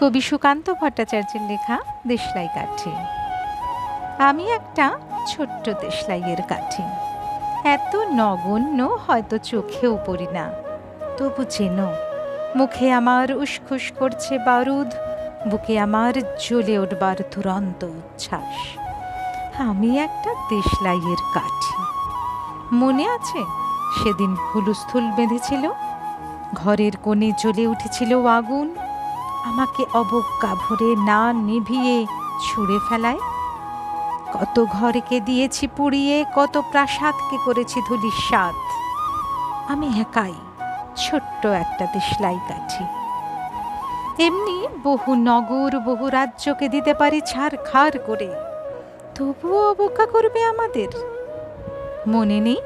কবি সুকান্ত ভট্টাচার্যের লেখা দেশলাই কাঠি। আমি একটা ছোট্ট দেশলাইয়ের কাঠি। এত নগণ্য হয়তো চোখেও পড়ি না। তবু চেন, মুখে আমার উসখুস করছে বারুদ, বুকে আমার জ্বলে উঠবার দুরন্ত উচ্ছ্বাস। আমি একটা দেশলাইয়ের কাঠি। মনে আছে সেদিন হুলুস্থুল বেঁধেছিল? ঘরের কোণে জ্বলে উঠেছিল আগুন। আমাকে অবজ্ঞা ভরে না নিভিয়ে ছুঁড়ে ফেলায়? কত ঘরকে দিয়েছি পুড়িয়ে, কত প্রাসাদকে করেছি ধুলির স্বাদ আমি একাই ছোট্ট একটা দেশলাই কাঠি। এমনি বহু নগর, বহু রাজ্যকে দিতে পারি ছাড় খাড় করে। তবুও অবজ্ঞা করবে আমাদের? মনে নেই?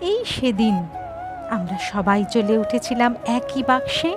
এই সেদিন আমরা সবাই চলে উঠেছিলাম একই বাক্সে।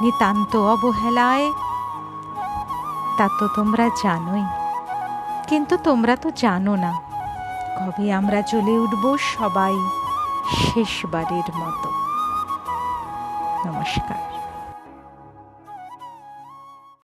নিতান্ত অবহেলায়। তা তো তোমরা জানোই। কিন্তু তোমরা তো জানো না। কবে আমরা চলে উঠব সবাই শেষবারের মতো। নমস্কার।